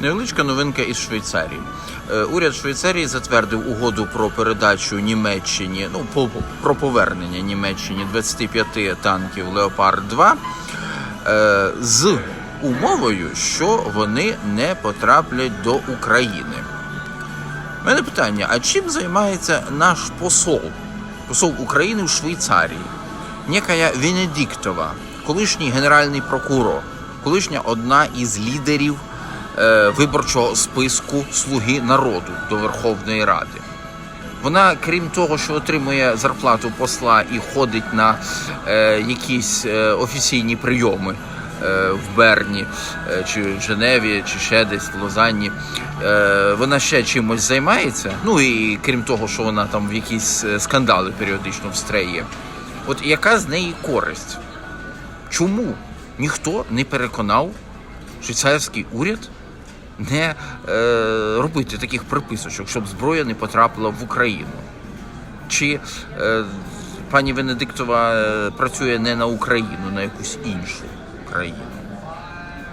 Невеличка новинка із Швейцарії. Е, Уряд Швейцарії затвердив угоду про передачу Німеччині, ну про повернення Німеччині 25 танків Леопард 2 е, з умовою, що вони не потраплять до України. У мене питання: а чим займається наш посол, посол України в Швейцарії? Некая Венедиктова, колишній генеральний прокурор, колишня одна із лідерів виборчого списку Слуги народу до Верховної Ради. Вона, крім того, що отримує зарплату посла і ходить на е, якісь е, офіційні прийоми е, в Берні, е, чи в Женеві, чи ще десь в Лозанні, е, вона ще чимось займається. Ну і крім того, що вона там в якісь е, скандали періодично встряє. От яка з неї користь? Чому ніхто не переконав швейцарський уряд не е, робити таких приписочок, щоб зброя не потрапила в Україну? Чи е, пані Венедиктова е, працює не на Україну, на якусь іншу країну?